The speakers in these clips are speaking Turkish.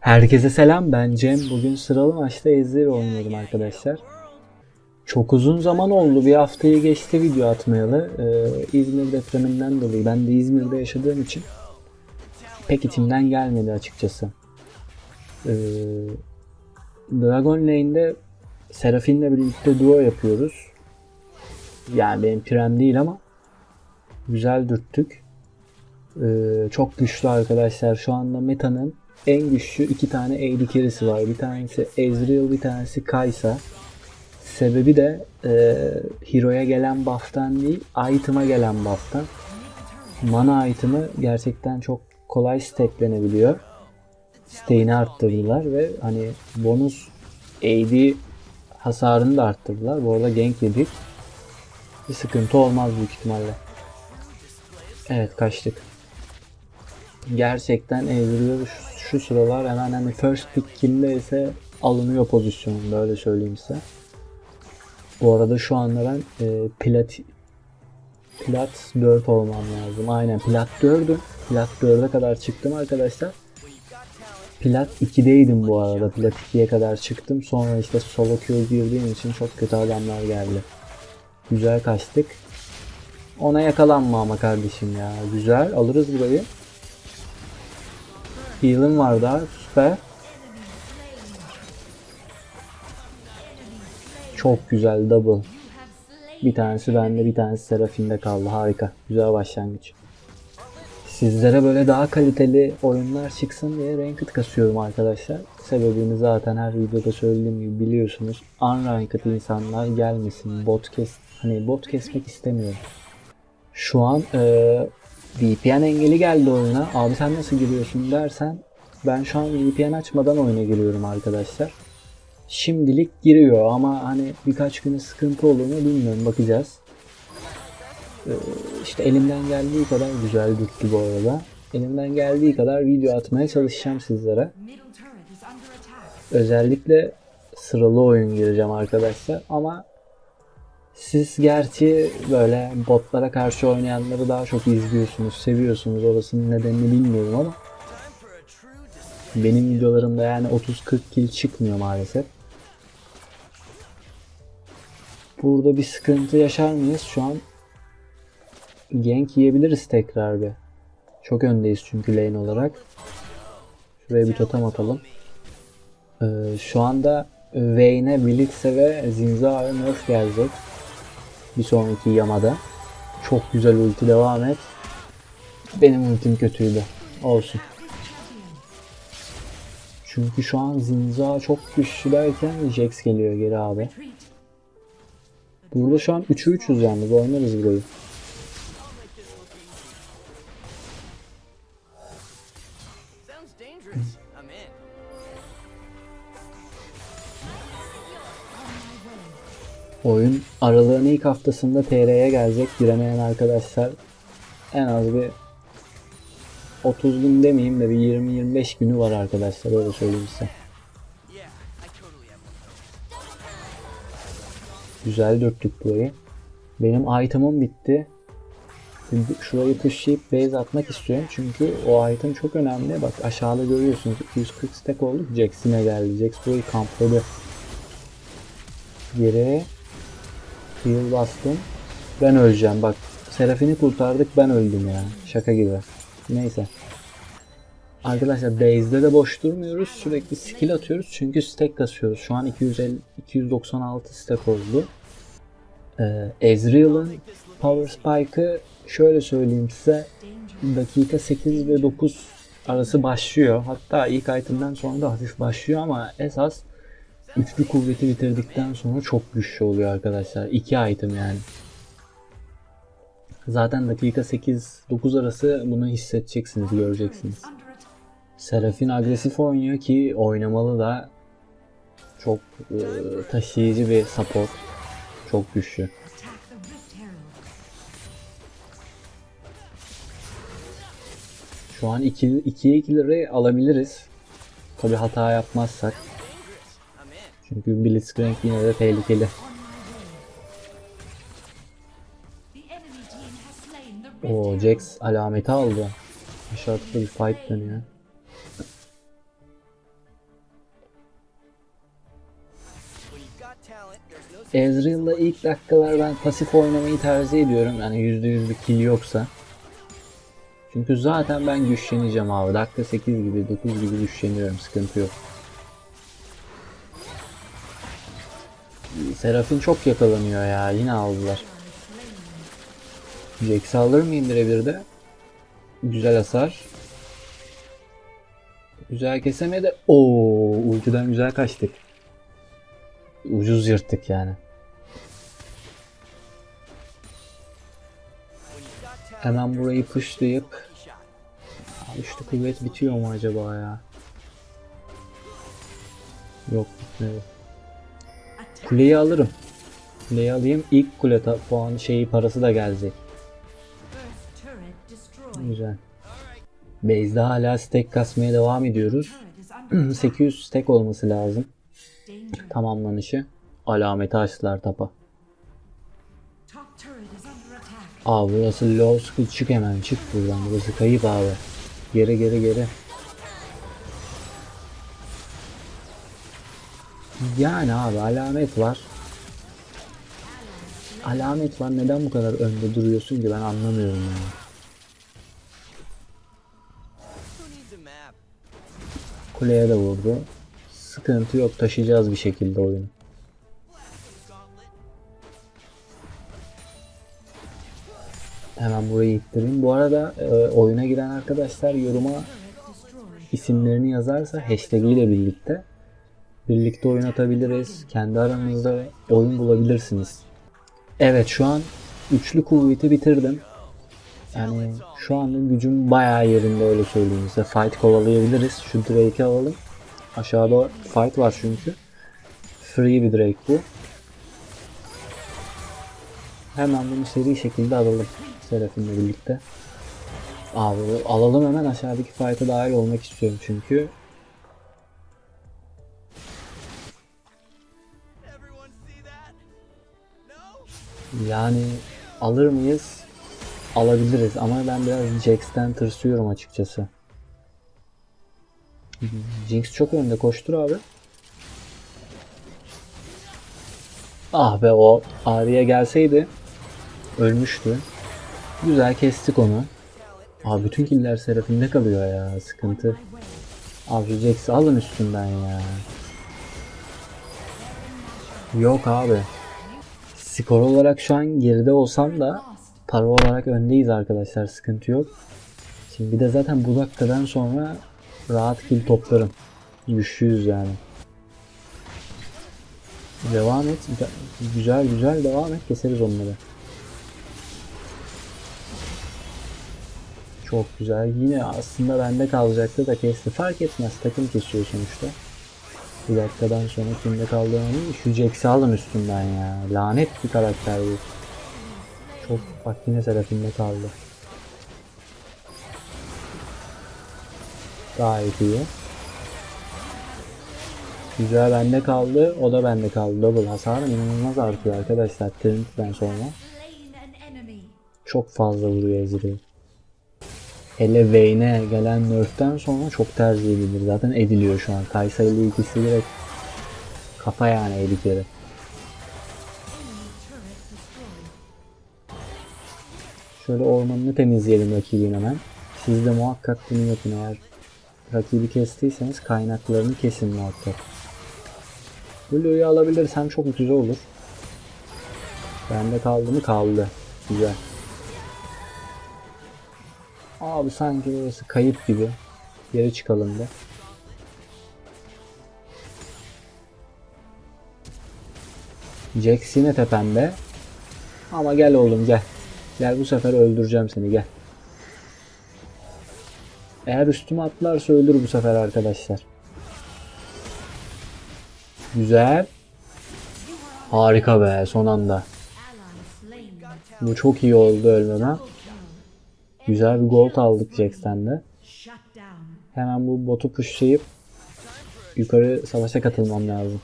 Herkese selam ben Cem. Bugün sıralı maçta Ezreal oynuyorum arkadaşlar. Çok uzun zaman oldu. Bir haftayı geçti video atmayalı. Ee, İzmir depreminden dolayı. Ben de İzmir'de yaşadığım için pek içimden gelmedi açıkçası. Ee, Dragon Lane'de Seraphine birlikte duo yapıyoruz. Yani benim pirem değil ama güzel dürttük. Ee, çok güçlü arkadaşlar. Şu anda meta'nın en güçlü iki tane AD carry'si var. Bir tanesi Ezreal, bir tanesi Kaysa. Sebebi de e, Hero'ya gelen buff'tan değil, item'a gelen buff'tan. Mana item'ı gerçekten çok kolay stacklenebiliyor. Stack'ini arttırdılar ve hani bonus AD hasarını da arttırdılar. Bu arada gank yedik. Bir sıkıntı olmaz büyük ihtimalle. Evet kaçtık gerçekten Ezreal şu, şu sıralar hemen hani first pick kimde ise alınıyor pozisyonunda öyle söyleyeyim size. Bu arada şu anda ben e, plat plat 4 olmam lazım. Aynen plat 4'üm. Plat 4'e kadar çıktım arkadaşlar. Plat 2'deydim bu arada. Plat 2'ye kadar çıktım. Sonra işte solo queue girdiğim için çok kötü adamlar geldi. Güzel kaçtık. Ona yakalanma ama kardeşim ya. Güzel. Alırız burayı. Heal'ım var daha. Süper. Çok güzel double. Bir tanesi bende bir tanesi Seraphim'de kaldı. Harika. Güzel başlangıç. Sizlere böyle daha kaliteli oyunlar çıksın diye ranked kasıyorum arkadaşlar. Sebebini zaten her videoda söylediğim gibi biliyorsunuz. Unranked insanlar gelmesin. Bot kes hani bot kesmek istemiyorum. Şu an eee VPN engeli geldi oyuna. Abi sen nasıl giriyorsun dersen ben şu an VPN açmadan oyuna giriyorum arkadaşlar. Şimdilik giriyor ama hani birkaç güne sıkıntı olur mu bilmiyorum bakacağız. Ee, işte elimden geldiği kadar güzel gitti bu arada. Elimden geldiği kadar video atmaya çalışacağım sizlere. Özellikle sıralı oyun gireceğim arkadaşlar ama siz gerçi böyle botlara karşı oynayanları daha çok izliyorsunuz, seviyorsunuz. Orasının nedenini bilmiyorum ama benim videolarımda yani 30-40 kill çıkmıyor maalesef. Burada bir sıkıntı yaşar mıyız? Şu an gank yiyebiliriz tekrar bir. Çok öndeyiz çünkü lane olarak. Şuraya bir totem atalım. Ee, şu anda Vayne'e Blitz'e ve Zinza'ya nerf gelecek. Bir sonraki yamada. Çok güzel ulti devam et. Benim ultim kötüydü. Olsun. Çünkü şu an Zinza çok güçlü derken Jax geliyor geri abi. Burada şu an 3'ü 3'üz yalnız oynarız burayı. Oyun aralığın ilk haftasında TR'ye gelecek. Giremeyen arkadaşlar en az bir 30 gün demeyeyim de bir 20-25 günü var arkadaşlar öyle söyleyeyim size. Güzel dürttük burayı. Benim item'ım bitti. Şimdi Şurayı pushlayıp base atmak istiyorum çünkü o item çok önemli. Bak aşağıda görüyorsunuz 240 stack olduk. Jax yine geldi. Jax burayı kampladı. Geri heal bastım. Ben öleceğim bak. Serafini kurtardık ben öldüm ya. Şaka gibi. Neyse. Arkadaşlar base'de de boş durmuyoruz. Sürekli skill atıyoruz çünkü stack kasıyoruz. Şu an 250 296 stack oldu. Ee, Ezreal'ın Power Spike'ı şöyle söyleyeyim size dakika 8 ve 9 arası başlıyor. Hatta ilk item'den sonra da hafif başlıyor ama esas üçlü kuvveti bitirdikten sonra çok güçlü oluyor arkadaşlar. İki item yani. Zaten dakika 8-9 arası bunu hissedeceksiniz, göreceksiniz. Serafin agresif oynuyor ki oynamalı da çok e, taşıyıcı bir support. Çok güçlü. Şu an 2'ye 2 2'leri alabiliriz. Tabi hata yapmazsak. Çünkü Blitzcrank yine de tehlikeli. O. Jax alameti aldı. Aşağıda bir fight dönüyor. Ezreal'la ilk dakikalar ben pasif oynamayı tercih ediyorum. Yani %100 bir kill yoksa. Çünkü zaten ben güçleneceğim abi. Dakika 8 gibi 9 gibi güçleniyorum. Sıkıntı yok. Serafin çok yakalanıyor ya. Yine aldılar. Jax'i alır mıyım birebir de? Güzel hasar. Güzel kesemedi. Oo, ultiden güzel kaçtık. Ucuz yırttık yani. Hemen burayı pushlayıp Üçlü kuvvet bitiyor mu acaba ya? Yok bitmedi. Kuleyi alırım. Kuleyi alayım. İlk kule puan şeyi parası da gelecek. Güzel. Base'de hala stack kasmaya devam ediyoruz. Turret is under attack. 800 stack olması lazım. Tamamlanışı. Alameti açtılar tapa. Aa burası low school çık hemen çık buradan. Burası kayıp abi. Geri geri geri. Yani abi alamet var. Alamet var neden bu kadar önde duruyorsun ki ben anlamıyorum ya. Who needs a map? Kuleye de vurdu. Sıkıntı yok taşıyacağız bir şekilde oyunu. Hemen burayı ittireyim. Bu arada e, oyuna giren arkadaşlar yoruma isimlerini yazarsa hashtag ile birlikte birlikte oynatabiliriz. Kendi aranızda oyun bulabilirsiniz. Evet şu an üçlü kuvveti bitirdim. Yani şu anda gücüm bayağı yerinde öyle söyleyeyim size. Fight kovalayabiliriz. Şu Drake'i alalım. Aşağıda fight var çünkü. Free bir Drake bu. Hemen bunu seri şekilde alalım. Seraphim'le birlikte. Abi alalım hemen aşağıdaki fight'a dahil olmak istiyorum çünkü. Yani alır mıyız? Alabiliriz ama ben biraz Jax'ten tırsıyorum açıkçası. Jinx çok önde koştur abi. Ah be o Arya gelseydi ölmüştü. Güzel kestik onu. Abi bütün killer Seraphim'de kalıyor ya sıkıntı. Abi Jax'i alın üstünden ya. Yok abi. Skor olarak şu an geride olsam da para olarak öndeyiz arkadaşlar sıkıntı yok. Şimdi bir de zaten bu dakikadan sonra rahat kill toplarım. Güçlüyüz yani. Devam et. Güzel güzel devam et. Keseriz onları. Çok güzel. Yine aslında bende kalacaktı da kesti. Fark etmez. Takım kesiyor sonuçta. Bir dakikadan sonra kimde kaldığını. Şu Jax'i alın üstünden ya. Lanet bir karakter bu. Çok bak yine Seraphim'de kaldı. Gayet iyi. Güzel bende kaldı. O da bende kaldı. Double hasarım inanılmaz artıyor arkadaşlar. Trinity'den sonra. Çok fazla vuruyor Ezreal. Hele Vayne'e gelen nerf'ten sonra çok tercih edilir. Zaten ediliyor şu an. Kaysa ikisi direkt kafa yani edikleri. Şöyle ormanını temizleyelim rakibin hemen. Siz de muhakkak bunu yapın eğer rakibi kestiyseniz kaynaklarını kesin muhakkak. Blue'yu alabilirsem çok güzel olur. Bende kaldı mı kaldı. Güzel. Abi sanki burası kayıp gibi. Geri çıkalım da. Jax yine tepemde. Ama gel oğlum gel. Gel bu sefer öldüreceğim seni gel. Eğer üstüme atlarsa ölür bu sefer arkadaşlar. Güzel. Harika be son anda. Bu çok iyi oldu ölmeme. Güzel bir gold aldık Jax'ten. Hemen bu botu pushlayıp yukarı savaşa katılmam lazım.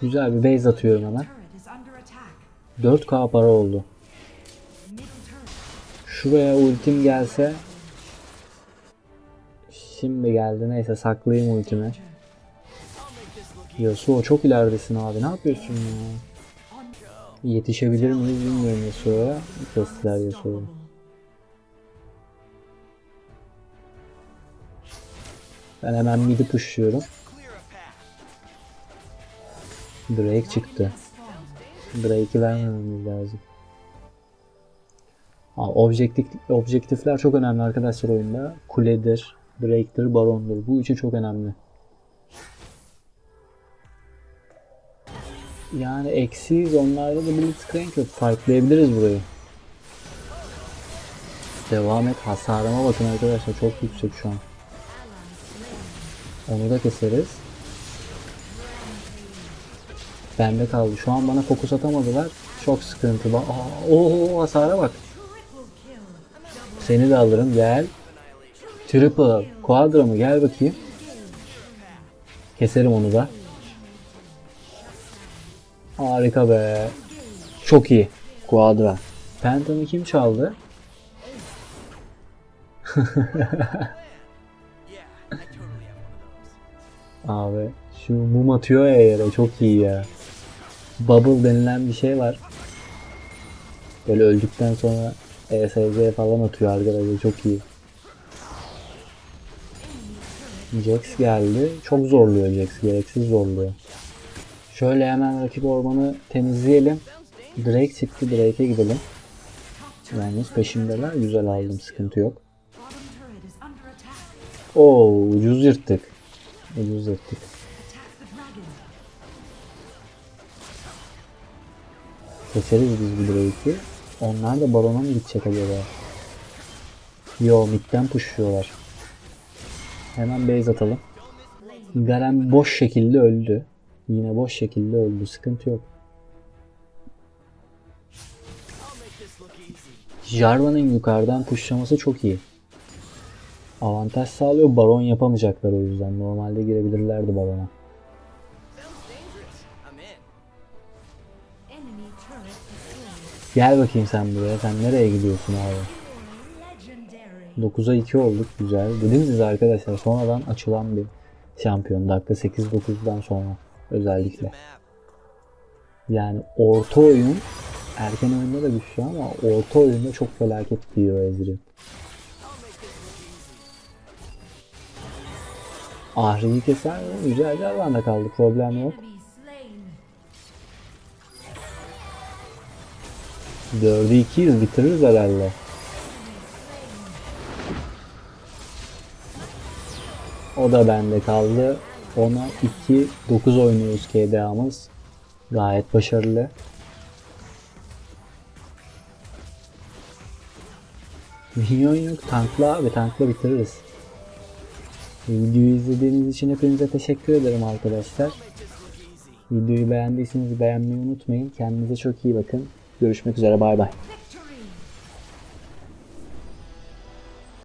Güzel bir base atıyorum hemen. turret is under attack. 4k para oldu. Şuraya ultim gelse Şimdi geldi neyse saklayayım ultimi. Yasuo çok ileridesin abi ne yapıyorsun ya? Yetişebilir miyiz bilmiyorum Yasuo'ya. Kestiler Yasuo'yu. Ben hemen midi pushluyorum. Drake çıktı. Drake'i vermememiz lazım. Ha, objektif, objektifler çok önemli arkadaşlar oyunda. Kuledir, Drake'dir, Baron'dur. Bu üçü çok önemli. Yani eksiyiz. Onlarda da Blitzcrank yok. Fightlayabiliriz burayı. Devam et. Hasarıma bakın arkadaşlar. Çok yüksek şu an. Onu da keseriz. Bende kaldı. Şu an bana fokus atamadılar. Çok sıkıntı. Ba- Aa, oo, hasara bak. Seni de alırım. Gel. Triple. Quadra mı? Gel bakayım. Keserim onu da. Harika be. Çok iyi. Quadra. Phantom'ı kim çaldı? Abi şu mum atıyor ya yere çok iyi ya. Bubble denilen bir şey var. Böyle öldükten sonra ESC falan atıyor arkadaşlar çok iyi. Jax geldi. Çok zorluyor Jax. Gereksiz zorluyor. Şöyle hemen rakip ormanı temizleyelim. Drake çıktı. Drake'e gidelim. Yalnız peşimdeler. Güzel aldım. Sıkıntı yok. Oo ucuz yırttık. Ucuz dragon. Keseriz biz bu Drake'i. Onlar da barona mı gidecek acaba? Yo midden pushluyorlar. Hemen base atalım. Garen boş şekilde öldü. Yine boş şekilde öldü. Sıkıntı yok. Jarvan'ın yukarıdan pushlaması çok iyi. Avantaj sağlıyor. Baron yapamayacaklar o yüzden. Normalde girebilirlerdi barona. Gel bakayım sen buraya. Sen nereye gidiyorsun abi? Legendary. 9'a 2 olduk güzel. Dedim size arkadaşlar sonradan açılan bir şampiyon. Dakika 8-9'dan sonra özellikle. Yani orta oyun erken oyunda da güçlü ama orta oyunda çok felaket diyor Ezreal. Ahri'yi keser mi? Güzel Jarvan'da kaldı. Problem yok. 4'ü 200 bitiririz herhalde. O da bende kaldı. Ona 2 9 oynuyoruz KDA'mız. Gayet başarılı. Minyon yok. Tankla abi. Tankla bitiririz. Videoyu izlediğiniz için hepinize teşekkür ederim arkadaşlar. Videoyu beğendiyseniz beğenmeyi unutmayın. Kendinize çok iyi bakın. Görüşmek üzere. Bay bay.